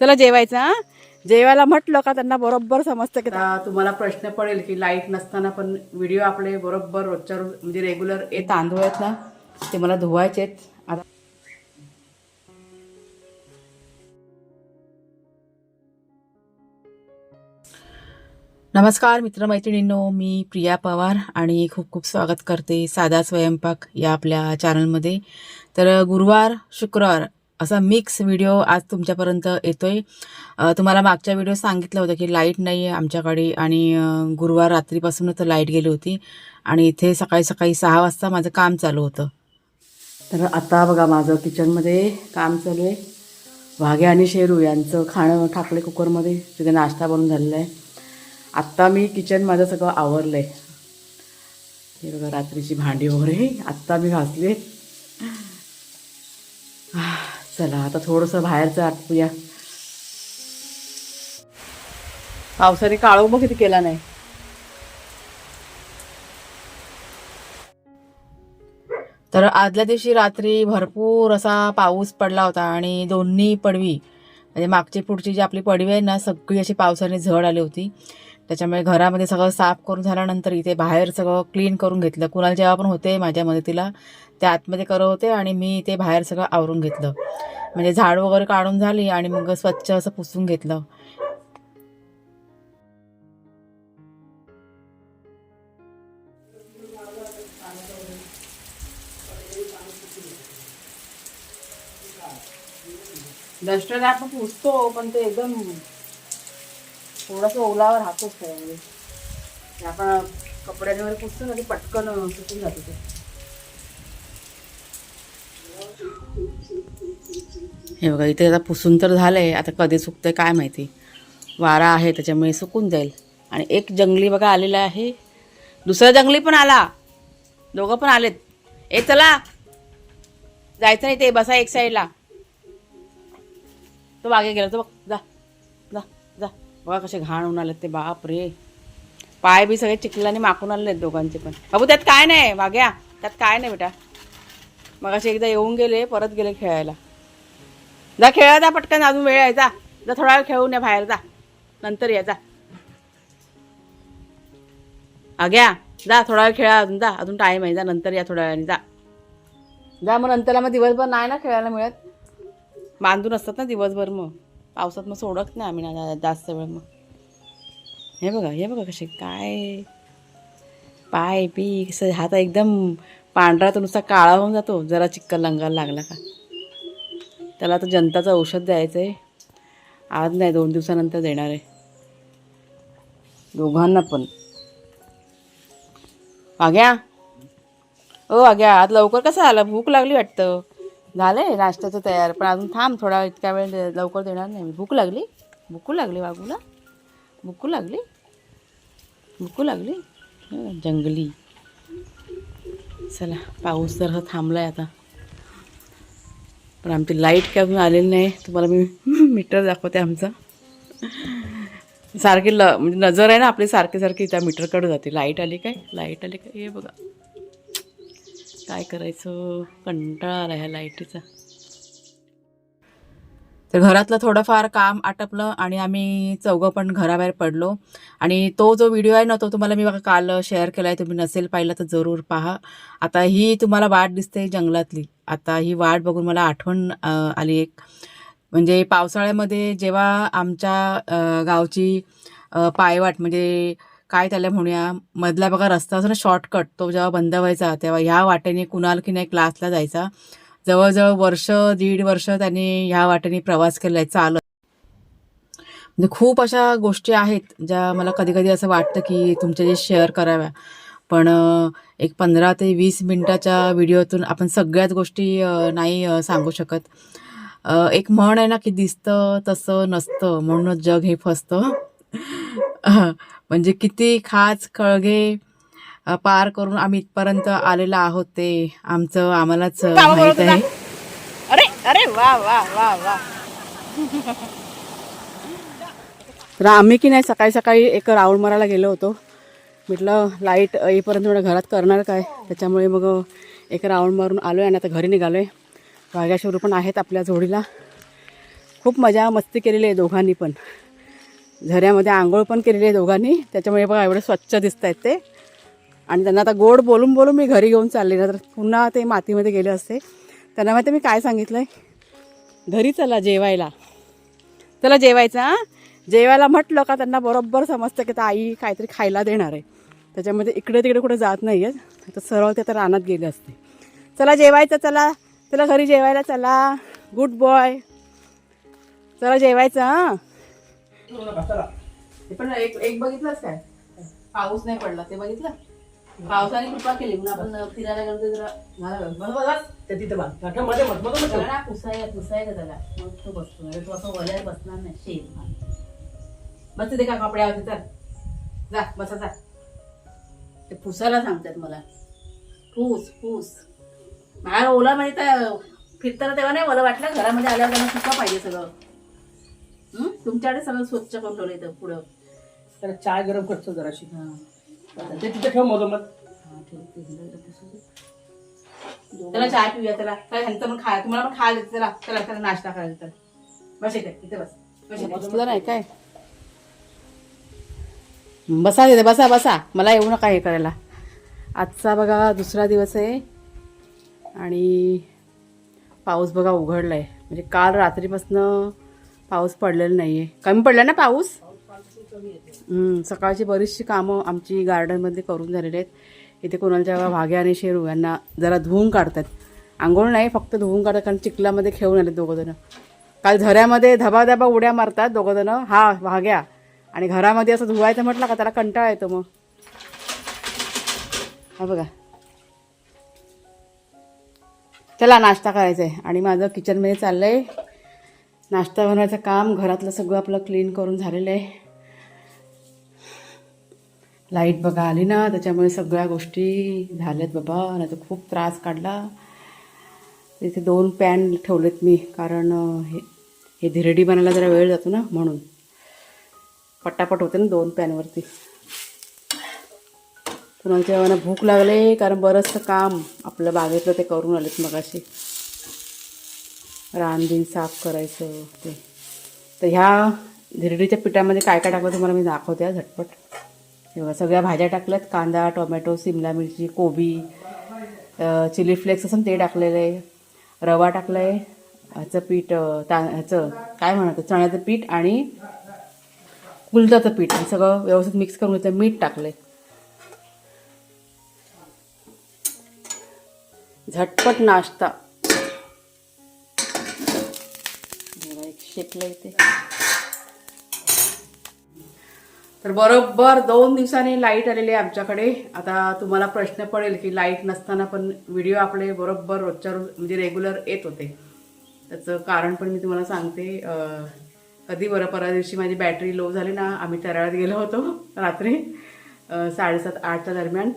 चला जेवायचं जेवायला म्हटलं का त्यांना बरोबर समजतं की तुम्हाला प्रश्न पडेल की लाइट नसताना पण व्हिडिओ आपले बरोबर रोजच्या रोज म्हणजे रेग्युलर हे तांदूळ आहेत ना ते मला धुवायचे आहेत. आता नमस्कार मित्रमैत्रिणींनो मी प्रिया पवार आणि खूप खूप स्वागत करते साधा स्वयंपाक या आपल्या चॅनलमध्ये तर गुरुवार शुक्रवार असा मिक्स व्हिडिओ आज तुमच्यापर्यंत येतोय. आहे तुम्हाला मागच्या व्हिडिओ सांगितलं होतं की लाइट नाही आहे आमच्याकडे आणि गुरुवार रात्रीपासूनच लाइट गेली होती. आणि इथे सकाळी सकाळी सहा वाजता माझं काम चालू होतं. तर आता बघा माझं किचनमध्ये काम चालू आहे. वाघे आणि शेरू यांचं खाणं ठाकले कुकरमध्ये तिथे नाश्ता बनून झालेला आहे आत्ता मी किचन माझं सगळं आवरलं आहे हे बघा रात्रीची भांडी वगैरे. आत्ता मी घासली. चला आता थोडंसं बाहेरचं आटपूया पावसाने काळो किती केला नाही. तर आदल्या दिवशी रात्री भरपूर असा पाऊस पडला होता आणि दोन्ही पडवी म्हणजे मागची पुढची जी आपली पडवी आहे ना सगळी अशी पावसाने झड आली होती. त्याच्यामुळे घरामध्ये सगळं साफ करून झाल्यानंतर इथे बाहेर सगळं क्लीन करून घेतलं. कुणाला जेव्हा पण होते माझ्या मदतीला ते आतमध्ये करत होते आणि मी ते बाहेर सगळं आवरून घेतलं. म्हणजे झाड वगैरे काढून झाली आणि मग स्वच्छ असं पुसून घेतलं. डस्टर आपण पुसतो पण ते एकदम थोडस ओलावर राहतोच त्यामध्ये आपण कपड्यांवर वगैरे पुसतो ना ते पटकन सुटून जाते ते. हे बघा इथे आता पुसून तर झालं आहे आता कधी सुकतंय काय माहिती. वारा आहे त्याच्यामुळे सुकून जाईल. आणि एक जंगली बघा आलेला आहे. दुसरा जंगली पण आला. दोघं पण आलेत. ए चला. जायचं नाही ते बसा एक साईडला. तो मागे गेला तो बघ जा जा जा. बघा कसे घाण होऊन आलेत ते बाप रे. पाय बी सगळे चिखलाने माकून आहेत दोघांचे पण. अबू त्यात काय नाही वाग्या त्यात काय नाही बेटा. मग असे एकदा येऊन गेले परत गेले खेळायला. जा खेळा जा पटकन अजून वेळ आहे जा. जा थोडा वेळ खेळून या बाहेर जा. नंतर या जा. अग्या जा थोडा वेळ खेळा अजून जा. अजून टाईम आहे जा. नंतर या थोड्या वेळाने जा. जा मग नंतरला मग दिवसभर नाही ना खेळायला मिळत? बांधून असतात ना दिवसभर मग. पावसात मग सोडत नाही आम्ही ना जास्त वेळ मग. हे बघा हे बघा कसे काय. पाय पी कसं हात एकदम पांढरा तर नुसता काळा होऊन जातो. जरा चिक्कल लंगाला लागला का? त्याला आता जनताचं औषध द्यायचं आहे आज नाही दोन दिवसानंतर देणार आहे. दोघांना पण. आग्या? ओ आग्या आज लवकर कसं आला? भूक लागली वाटतं. झालं आहे नाश्त्याचं तयार पण अजून थांब थोडा इतक्या वेळ दे- लवकर देणार नाही भूक लागली? भूकू लागली वागूला भूकू लागली? भूकू लागली? जंगली. चला पाऊस तर थांबला थांबलाय आता. पण आमची लाइट काय अजून आलेली नाही. तुम्हाला मी मीटर दाखवते आमचा. सारखी ल म्हणजे नजर आहे ना आपली सारखी सारखी त्या मीटरकडे जाते. लाइट आली काय? लाइट आली काय? हे बघा. काय करायचं? कंटाळा आला ह्या लाईटीचा. तर घरातलं थोडंफार काम आटपलं आणि आम्ही चौघं पण घराबाहेर पडलो. आणि तो जो व्हिडिओ आहे ना तो तुम्हाला मी बघा काल शेअर केला आहे तुम्ही नसेल पाहिला तर जरूर पहा. आता ही तुम्हाला वाट दिसते जंगलातली. आता ही वाट बघून मला आठवण आली एक. म्हणजे पावसाळ्यामध्ये जेव्हा आमच्या गावची पायवाट म्हणजे काय त्याला म्हणूया मधला बघा रस्ता असतो ना शॉर्टकट तो जेव्हा बंद व्हायचा तेव्हा ह्या वाटेने कुणाल की नाही क्लासला जायचा. जवळजवळ वर्ष दीड वर्ष त्यांनी ह्या वाटेने प्रवास केला आहे चालत. म्हणजे खूप अशा गोष्टी आहेत ज्या मला कधी कधी असं वाटतं की तुमच्या शेअर कराव्या. पण एक पंधरा ते वीस मिनटाच्या व्हिडिओतून आपण सगळ्याच गोष्टी नाही सांगू शकत. एक म्हण आहे ना की दिसतं तसं नसतं म्हणूनच जग हे फसतं. म्हणजे किती खाच कळगे पार करून आम्ही इथपर्यंत आलेलो आहोत ते आमचं आम्हालाच माहीत आहे. अरे अरे वा वा वा वा. तर आम्ही की नाही सकाळी सकाळी एक राऊंड मारायला गेलो होतो. म्हटलं लाइट येईपर्यंत थोडं घरात करणार काय? त्याच्यामुळे मग एक राऊंड मारून आलो आहे आणि आता घरी निघालो आहे वाघ्याशोरू पण आहेत आपल्या जोडीला. खूप मजा मस्ती केलेली आहे दोघांनी पण. झऱ्यामध्ये आंघोळ पण केलेली आहे दोघांनी. त्याच्यामुळे बघा एवढे स्वच्छ दिसत आहेत ते. आणि त्यांना आता गोड बोलून बोलून मी घरी घेऊन चालले. ना तर पुन्हा ते मातीमध्ये गेले असते. त्यांना माहिती आहे मी काय सांगितलं आहे घरी चला जेवायला. चला जेवायचं हां? जेवायला म्हटलं का त्यांना बरोबर समजतं की तर आई काहीतरी खायला देणार आहे. त्याच्यामध्ये इकडे तिकडे कुठे जात नाही आहेत तर सरळ ते तर रानात गेले असते. चला जेवायचं चला. चला घरी जेवायला चला. गुड बॉय चला जेवायचं हां? पण एक एक बघितलंच काय? पाऊस नाही पडला ते बघितलं? पावसाने कृपा केली. म्हणून आपण फिरायला गेलो तर जरा झाला बरोबर बस. त्या तिथं बांध काका मध्ये मत मध्ये त्याला ना पुसाय पुसायचं त्याला. मग तो बसतो. तो असं बसणार नाही. शेत बस ते का कपड्यावरती? चल. जा बसा जा. ते पुसायला सांगतात मला. पूस पूस. बाहेर ओला म्हणजे तर फिरताना तेव्हा नाही मला वाटलं घरामध्ये आल्यावर त्यांना पुसा पाहिजे सगळं? तुमच्याकडे सगळं स्वच्छ करून ठेवलं इथं पुढं. त्याला चाय गरम करतो जराशी. हां. ते तिथे ठेव मधोमध हा, त्याला चाय पिऊया त्याला काय ह्यांचं पण खाया तुम्हाला पण खायला देते त्याला त्याला त्याला नाश्ता करायला तर बस इथे इथे बस. बस इथे. बसलं नाही काय? बसा तिथे बसा बसा. मला येऊ नका हे करायला. आजचा बघा दुसरा दिवस आहे. आणि पाऊस बघा उघडला आहे म्हणजे काल रात्रीपासनं पाऊस पडलेला नाही आहे कमी पडला ना पाऊस? हम्म, सकाळची बरीचशी कामं आमची गार्डनमध्ये करून झालेली आहेत. इथे कोणाच्या भाग्या आणि शेरू यांना जरा धुवून काढतात. आंघोळ नाही फक्त धुवून काढतात कारण चिखलामध्ये खेळून आले दोघंजणं काल झऱ्यामध्ये धबाधबा उड्या मारतात दोघंजणं हा भाग्या. आणि घरामध्ये असं धुवायचं म्हटलं का त्याला कंटाळा येतो मग. हा बघा. चला नाश्ता करायचा आहे. आणि माझं किचनमध्ये चाललं आहे नाश्ता बनवायचं काम घरातलं सगळं आपलं क्लीन करून झालेलं आहे. लाइट बघा आली ना त्याच्यामुळे सगळ्या गोष्टी झाल्यात बाबा. नाही तर खूप त्रास काढला. तिथे दोन पॅन ठेवलेत मी कारण हे हे धिरडी बनायला जरा वेळ जातो ना म्हणून. पटापट होते ना दोन पॅनवरती. पुन्हा जेव्हा भूक लागले कारण बरंचसं काम आपलं बागेतलं ते करून आलेत मगाशी. रानबीन साफ करायचं ते. तर ह्या धिरडीच्या पिठामध्ये काय काय टाकलं तुम्हाला मी दाखवते झटपट. किंवा सगळ्या भाज्या टाकल्यात. कांदा टोमॅटो सिमला मिरची कोबी चिली फ्लेक्स असं ते टाकलेलं आहे. रवा टाकला आहे ह्याचं पीठ ता ह्याचं काय म्हणतात चण्याचं पीठ आणि कुलदाचं पीठ. सगळं व्यवस्थित मिक्स करून घेतलं मीठ टाकलं आहे झटपट नाश्ता. एक शेकलं इथे तर बरोबर दोन दिवसांनी लाइट आलेली आहे आमच्याकडे. आता तुम्हाला प्रश्न पडेल की लाइट नसताना पण व्हिडिओ आपले बरोबर रोजच्या रोज म्हणजे रेग्युलर येत होते. त्याचं कारण पण मी तुम्हाला सांगते. कधी बरं परा दिवशी माझी बॅटरी लो झाली ना आम्ही तराळ्यात गेलो होतो रात्री साडेसात आठच्या दरम्यान.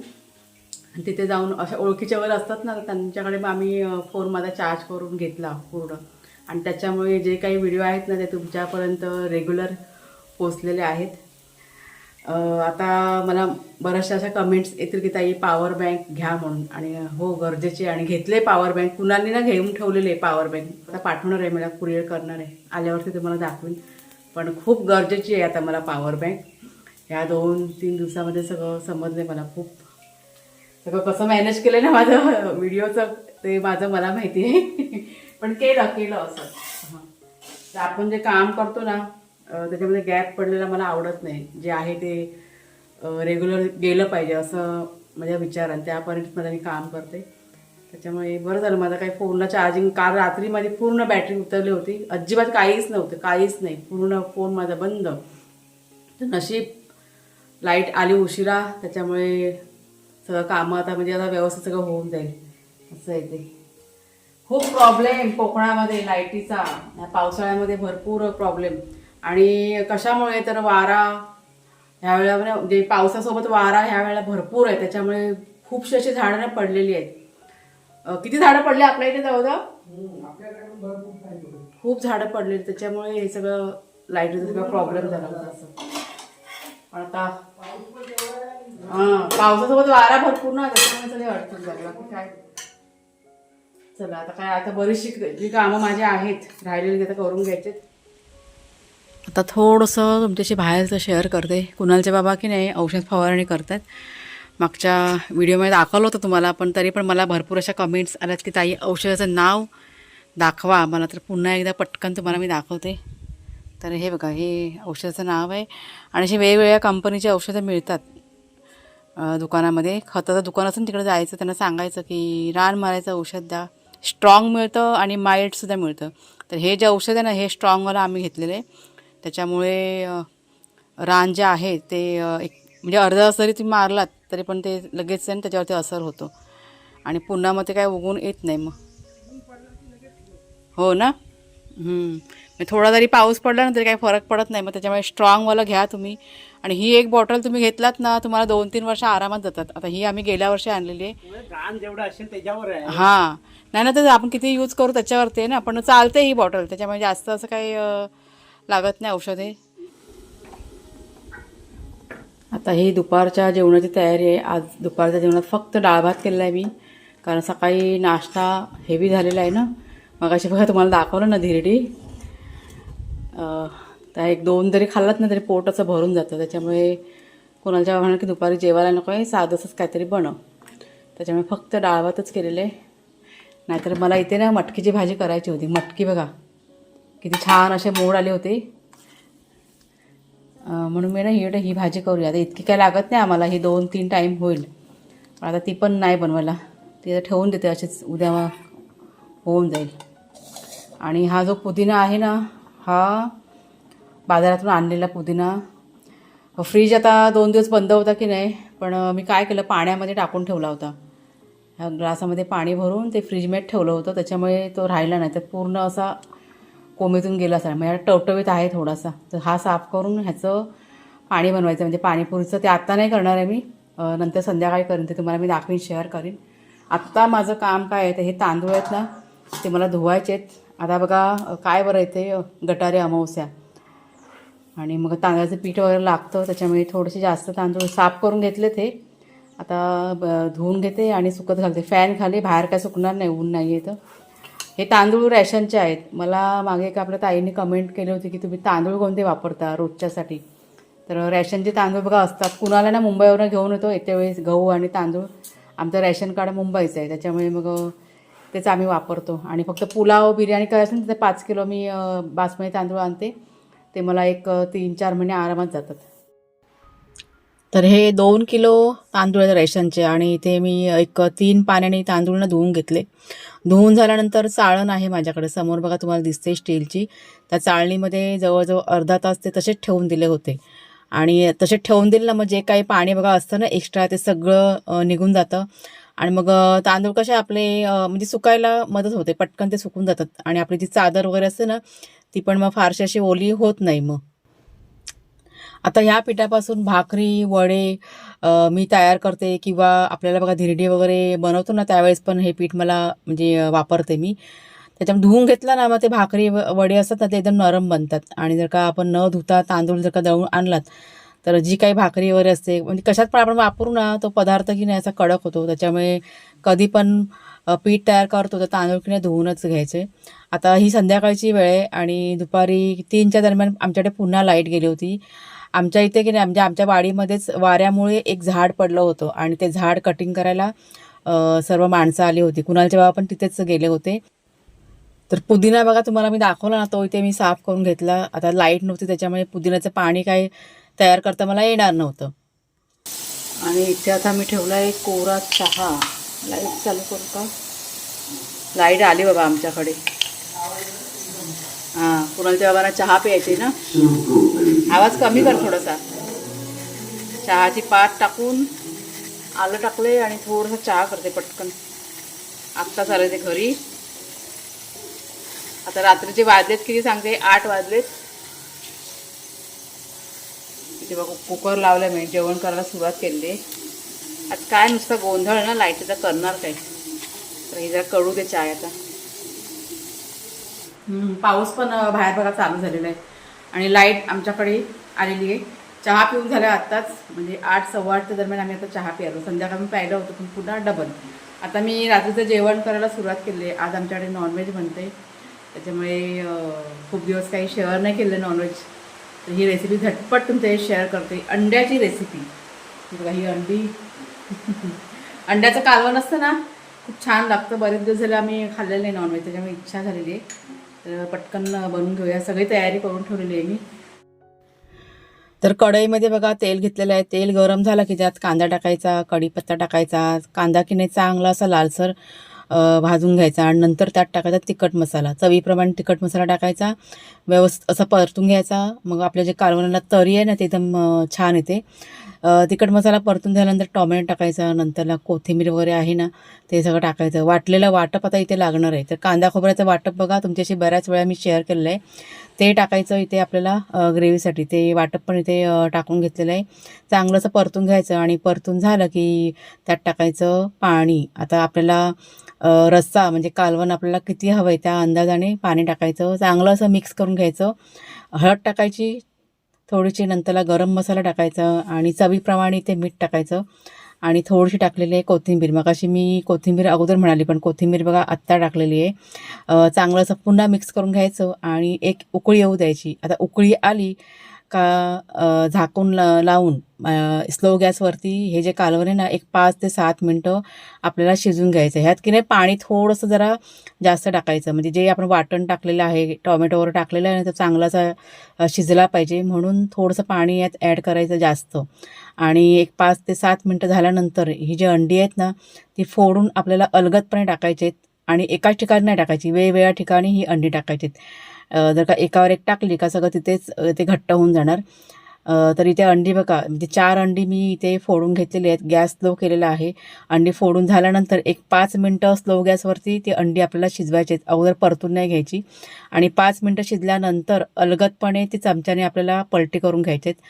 तिथे जाऊन अशा ओळखीच्या वर असतात ना तर त्यांच्याकडे मग आम्ही फोन माझा चार्ज करून घेतला पूर्ण. आणि त्याच्यामुळे जे काही व्हिडिओ आहेत ना ते तुमच्यापर्यंत रेग्युलर पोचलेले आहेत. आता मला बऱ्याचशा अशा कमेंट्स येतील की ताई पॉवर बँक घ्या म्हणून. आणि हो गरजेचे आणि घेतले पॉवर बँक कुणाली ना घेऊन ठेवलेले पॉवर बँक आता पाठवणार आहे मला कुरिअर करणार आहे. आल्यावरती तुम्हाला दाखवीन. पण खूप गरजेची आहे आता मला पॉवर बँक ह्या दोन तीन दिवसामध्ये सगळं समजलं मला खूप. सगळं कसं मॅनेज केलं ना माझं व्हिडिओचं ते माझं मला माहिती आहे. पण केलं केलं असं. तर आपण जे काम करतो ना त्याच्यामध्ये गॅप पडलेला मला आवडत नाही. जे आहे ते रेग्युलर गेलं पाहिजे असं माझ्या विचार आणि त्या परिस्थितीमध्ये मी काम करते. त्याच्यामुळे बरं झालं. माझा काही फोनला चार्जिंग काल रात्री माझी पूर्ण बॅटरी उतरली होती. अजिबात काहीच नव्हतं. काहीच नाही. पूर्ण फोन माझा बंद. तर नशीब लाइट आली उशिरा. त्याच्यामुळे सगळं कामं आता म्हणजे आता व्यवस्थित सगळं होऊन जाईल. असं आहे ते. खूप प्रॉब्लेम कोकणामध्ये लाईटीचा पावसाळ्यामध्ये भरपूर प्रॉब्लेम आणि कशामुळे तर वारा ह्या वेळेला म्हणजे- पावसासोबत वारा ह्या वेळेला भरपूर आहे त्याच्यामुळे खूपशी अशी झाडं ना पडलेली आहेत. किती झाडं पडले आपल्या इथे जाऊ खूप झाडं पडलेली त्याच्यामुळे हे सगळं लाईटीचा सगळं प्रॉब्लेम झाला होता असं. पण आता हा पावसासोबत वारा भरपूर ना त्याच्यामुळे सगळे अडचण झाली. काय? चला आता काय आता बरीचशी जी कामं माझी आहेत राहिलेली आता करून घ्यायचे आता थोडंसं तुमच्याशी बाहेरचं शेअर करते. कुणालचे बाबा की नाही औषध फवारणी करतात. मागच्या व्हिडिओमध्ये दाखवलं होतं तुम्हाला पण तरी पण मला भरपूर अशा कमेंट्स आल्यात की ताई औषधाचं नाव दाखवा. मला तर पुन्हा एकदा पटकन तुम्हाला मी दाखवते. तर हे बघा हे औषधाचं नाव आहे. आणि अशी वेगवेगळ्या कंपनीची औषधं मिळतात. दुकानामध्ये. खताचं दुकान असून तिकडे जायचं त्यांना सांगायचं की रान मारायचं औषध द्या. स्ट्रॉंग मिळतं आणि माइल्डसुद्धा मिळतं. तर हे जे औषध आहे ना हे स्ट्रॉंगवाला आम्ही घेतलेलं आहे. त्याच्यामुळे रान जे आहे ते एक म्हणजे अर्धा जरी तुम्ही मारलात तरी पण ते लगेच आहे त्याच्यावरती असर होतो. आणि पुन्हा मग ते काय उगवून येत नाही मग. हो ना. मग थोडा जरी पाऊस पडला ना तरी काही फरक पडत नाही. मग त्याच्यामुळे स्ट्रॉंगवाला घ्या तुम्ही. आणि ही एक बॉटल तुम्ही घेतलात ना तुम्हाला दोन तीन वर्ष आरामात जातात. आता ही आम्ही गेल्या वर्षी आणलेली आहे. रान जेवढं असेल त्याच्यावर हां. नाही ना तर आपण किती यूज करू त्याच्यावरती आहे ना. पण चालते ही बॉटल. त्याच्यामुळे जास्त असं काही लागत नाही औषधे. आता ही दुपारच्या जेवणाची तयारी आहे. आज दुपारच्या जेवणात फक्त डाळ भात केलेला आहे मी. कारण सकाळी नाश्ता हेवी झालेला आहे ना. मग अशी बघा तुम्हाला दाखवलं ना धिरडी. तर त्या एक दोन जरी खाल्लात ना तरी पोट असं भरून जातं. त्याच्यामुळे कोणाच्या म्हणा की दुपारी जेवायला नको आहे. साधंसंच काहीतरी बनव त्याच्यामुळे फक्त डाळ भातच केलेलं आहे. नाहीतर मला इथे ना मटकीची भाजी करायची होती. मटकी बघा. किती छान असे मोड आले होते. म्हणून मी ना ही ही भाजी करूया. आता इतकी काय लागत नाही आम्हाला ही दोन तीन टाईम होईल. पण आता ती पण नाही बनवायला. ती आता ठेवून देते अशीच उद्या होऊन जाईल. आणि हा जो पुदिना आहे ना हा बाजारातून आणलेला पुदिना फ्रीज आता दोन दिवस बंद होता की नाही पण मी काय केलं पाण्यामध्ये टाकून ठेवला होता. ह्या ग्लासामध्ये पाणी भरून ते फ्रीजमध्ये ठेवलं होतं त्याच्यामुळे तो राहिला नाही. तर पूर्ण असा कोमेतून गेला असा म्हणजे टवटवीत आहे थोडासा. तर हा साफ करून ह्याचं पाणी बनवायचं. म्हणजे पाणीपुरीचं ते आत्ता नाही करणार आहे मी. नंतर संध्याकाळी करेन. ते तुम्हाला मी दाखवीन शेअर करीन. आत्ता माझं काम काय आहे तर हे तांदूळ आहेत ना ते मला धुवायचे आहेत. आता बघा काय बरं येते गटारे अमावस्या. आणि मग तांदळाचं पीठ वगैरे लागतं. त्याच्यामुळे थोडेसे जास्त तांदूळ साफ करून घेतले ते. आता ब- धुवून घेते आणि सुकत घालते. फॅन खाली बाहेर काय सुकणार नाही ऊन नाही आहे तर हे तांदूळ रॅशनचे आहेत. मला मागे एक आपल्या ताईने कमेंट केली होती की तुम्ही तांदूळ कोणते वापरता रोजच्यासाठी? तर रॅशनचे तांदूळ बघा असतात. कुणाला ना मुंबईवरून घेऊन येतो येत्या वेळेस गहू आणि तांदूळ. आमचं रॅशन कार्ड मुंबईचं आहे. त्याच्यामुळे मग तेच आम्ही वापरतो. आणि फक्त पुलाव बिर्याणी करायचं ना तर पाच किलो मी बासमती तांदूळ आणते. ते मला एक तीन चार महिने आरामात जातात. तर हे दोन किलो तांदूळ आहेत रेशनचे आणि इथे मी एक तीन पाण्याने तांदूळनं धुवून घेतले. धुवून झाल्यानंतर चाळण आहे माझ्याकडे. समोर बघा तुम्हाला दिसते स्टीलची. त्या चाळणीमध्ये जवळजवळ अर्धा तास ते तसेच ठेवून दिले होते. आणि तसेच ठेवून दिले ना मग जे काही पाणी बघा असतं ना एक्स्ट्रा ते सगळं निघून जातं. आणि मग तांदूळ कसे आपले म्हणजे सुकायला मदत होते. पटकन ते सुकून जातात. आणि आपली जी चादर वगैरे असते ना ती पण मग फारशी अशी ओली होत नाही मग. आता ह्या पिठापासून भाकरी वडे मी तयार करते किंवा आपल्याला बघा धिरडी वगैरे बनवतो ना त्यावेळेस पण हे पीठ मला म्हणजे वापरते मी. त्याच्यामुळे धुवून घेतला ना मग ते भाकरी व- वडे असतात ना ते एकदम नरम बनतात. आणि जर का आपण न धुता तांदूळ जर का दळून आणलात तर जी काही भाकरी वगैरे असते म्हणजे कशात पण आपण वापरू ना तो पदार्थ की नाही असा कडक होतो. त्याच्यामुळे कधी पण पीठ तयार करतो तर तांदूळ की धुवूनच घ्यायचे. आता ही संध्याकाळची वेळ आहे आणि दुपारी तीनच्या दरम्यान आमच्याकडे पुन्हा लाइट गेली होती. आमच्या इथे की नाही म्हणजे आमच्या वाडीमध्येच वाऱ्यामुळे एक झाड पडलं होतं आणि ते झाड कटिंग करायला सर्व माणसं आली होती. कुणालच्या बाबा पण तिथेच गेले होते. तर पुदिना बघा तुम्हाला मी दाखवला ना तो इथे मी साफ करून घेतला. आता लाइट नव्हती त्याच्यामुळे पुदिन्याचं पाणी काय तयार करता मला येणार नव्हतं. आणि इथे आता मी ठेवला आहे कोरा चहा. लाइट चालू करू का? लाइट आली बाबा आमच्याकडे. हां कुणालच्या बाबांना चहा प्यायची ना? आवाज कमी कर थोडासा. चहाची पात टाकून आलं टाकले आणि थोडंसं चहा करते पटकन. आत्ताच आले ते घरी. आता रात्रीचे वाजलेत किती सांगते? आठ वाजलेत. इथे बघ कुकर लावलं मी. जेवण करायला सुरुवात केली आज काय नुसतं गोंधळ ना लाईटीचा करणार काय? तर हे जरा कळू दे चाय आता. पाऊस पण बाहेर बघा चालू झालेला आहे. आणि लाइट आमच्याकडे आलेली आहे. चहा पिऊन झाला आत्ताच म्हणजे आठ सव्वा आठच्या दरम्यान आम्ही आता चहा प्यालो संध्याकाळी मी प्यायलं होतं पण पुन्हा डबल. आता मी रात्रीचं जेवण करायला सुरुवात केली आहे. आज आमच्याकडे नॉनव्हेज बनते त्याच्यामुळे खूप दिवस काही शेअर नाही केलं नॉनव्हेज तर ही रेसिपी झटपट तुमच्या शेअर करते. अंड्याची रेसिपी बघा ही अंडी अंड्याचं कालवण असतं ना खूप छान लागतं. बरेच दिवस झाले आम्ही खाल्लेलं नाही नॉनव्हेज त्याच्यामुळे इच्छा झालेली आहे. तर पटकन बनवून घेऊया. सगळी तयारी करून ठेवलेली आहे मी. तर कढईमध्ये बघा तेल घेतलेलं आहे. तेल गरम झालं की त्यात कांदा टाकायचा कढीपत्ता टाकायचा. कांदा किने नाही चांगला असा लालसर भाजून घ्यायचा आणि नंतर त्यात टाकायचा तिखट मसाला. चवीप्रमाणे तिखट मसाला टाकायचा. व्यवस्थित असा परतून घ्यायचा. मग आपल्या जे कालवणाला तरी आहे ना ते एकदम छान येते. तिखट मसाला परतून झाल्यानंतर टॉमॅटो टाकायचा नंतरला कोथिंबीर वगैरे आहे ना ते सगळं टाकायचं. वाटलेलं वाटप आता इथे लागणार आहे. तर कांदा खोबऱ्याचं वाटप बघा तुमच्याशी बऱ्याच वेळा मी शेअर केलेलं आहे. ते टाकायचं इथे आपल्याला ग्रेव्हीसाठी. ते वाटप पण इथे टाकून घेतलेलं आहे. चांगलं असं परतून घ्यायचं आणि परतून झालं की त्यात टाकायचं पाणी. आता आपल्याला रस्सा म्हणजे कालवण आपल्याला किती हवं आहे त्या अंदाजाने पाणी टाकायचं. चांगलं असं मिक्स करून घ्यायचं. हळद टाकायची थोडीशी नंतरला गरम मसाला टाकायचा आणि चवीप्रमाणे ते मीठ टाकायचं. आणि थोडीशी टाकलेली आहे कोथिंबीर. मग अशी मी कोथिंबीर अगोदर म्हणाली पण कोथिंबीर बघा आत्ता टाकलेली आहे. चांगलं असं पुन्हा मिक्स करून घ्यायचं आणि एक उकळी येऊ द्यायची. आता उकळी आली का झाकून ला लावून स्लो गॅसवरती हे जे कालवण आहे ना एक पाच ते सात मिनटं आपल्याला शिजून घ्यायचं ह्यात की नाही पाणी थोडंसं जरा जास्त टाकायचं. म्हणजे जे आपण वाटण टाकलेलं आहे टॉमॅटोवर टाकलेलं आहे ना तो चांगलासा शिजला पाहिजे. म्हणून थोडंसं पाणी यात ॲड करायचं जास्त. आणि एक पाच ते सात मिनटं झाल्यानंतर ही जी अंडी आहेत ना ती फोडून आपल्याला अलगदपणे टाकायची आहेत आणि एकाच ठिकाणी नाही टाकायची. वेगवेगळ्या ठिकाणी ही अंडी टाकायची आहेत जर का एकावर एक टाकली का सगळं तिथेच ते घट्ट होऊन जाणार. तर इथे अंडी बघा म्हणजे चार अंडी मी इथे फोडून घेतलेली आहेत. गॅस स्लो केलेला आहे. अंडी फोडून झाल्यानंतर एक पाच मिनटं स्लो गॅसवरती ती अंडी आपल्याला शिजवायची आहेत. अगोदर परतून नाही घ्यायची. आणि पाच मिनटं शिजल्यानंतर अलगदपणे ती चमच्याने आपल्याला पलटी करून घ्यायचे आहेत.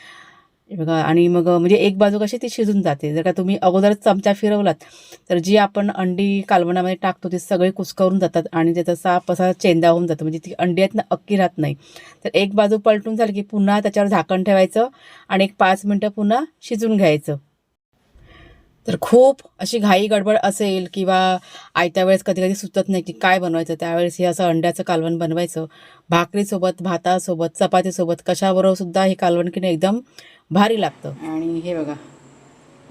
हे बघा आणि मग म्हणजे एक बाजू कशी ती शिजून जाते. जर का तुम्ही अगोदरच चमचा फिरवलात तर जी आपण अंडी कालवणामध्ये टाकतो ती सगळे कुसकरून जातात आणि त्याचा साप असा चेंदा होऊन जातो. म्हणजे ती अंडी आहेत ना अक्की राहत नाही. तर एक बाजू पलटून झाली की पुन्हा त्याच्यावर झाकण ठेवायचं आणि एक पाच मिनटं पुन्हा शिजून घ्यायचं. तर खूप अशी घाई गडबड असेल किंवा आयत्या वेळेस कधी कधी सुचत नाही की काय बनवायचं त्यावेळेस हे असं अंड्याचं कालवण बनवायचं. भाकरीसोबत भातासोबत चपातीसोबत कशाबरोबर सुद्धा हे कालवण की नाही एकदम भारी लागतं. आणि हे बघा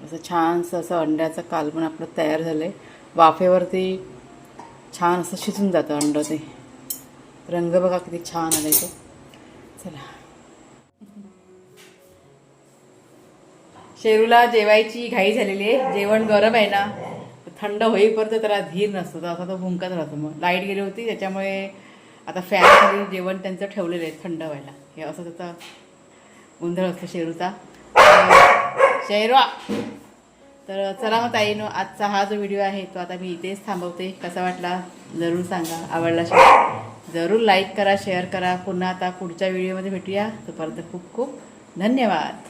असं छानसं असं अंड्याचं कालवण आपलं तयार झालं आहे वाफेवरती छान असं शिजून जातं अंडं ते. रंग बघा किती छान आलं ते. चला. शेरूला जेवायची घाई झालेली आहे. जेवण गरम आहे ना. थंड होईपर्यंत त्याला धीर नसतो. तर असा तो भुंकत राहतो मग. लाइट गेली होती त्याच्यामुळे आता फॅन जेवण त्यांचं ठेवलेलं आहे थंड व्हायला. हे असं त्याचा गोंधळ असतो शेरूचा. शेरवा. तर चला मग ताईनो आजचा हा जो व्हिडिओ आहे तो आता मी इथेच थांबवते. कसा वाटला जरूर सांगा. आवडला शेअर जरूर लाईक करा शेअर करा. पुन्हा आता पुढच्या व्हिडिओमध्ये भेटूया. तोपर्यंत खूप खूप धन्यवाद.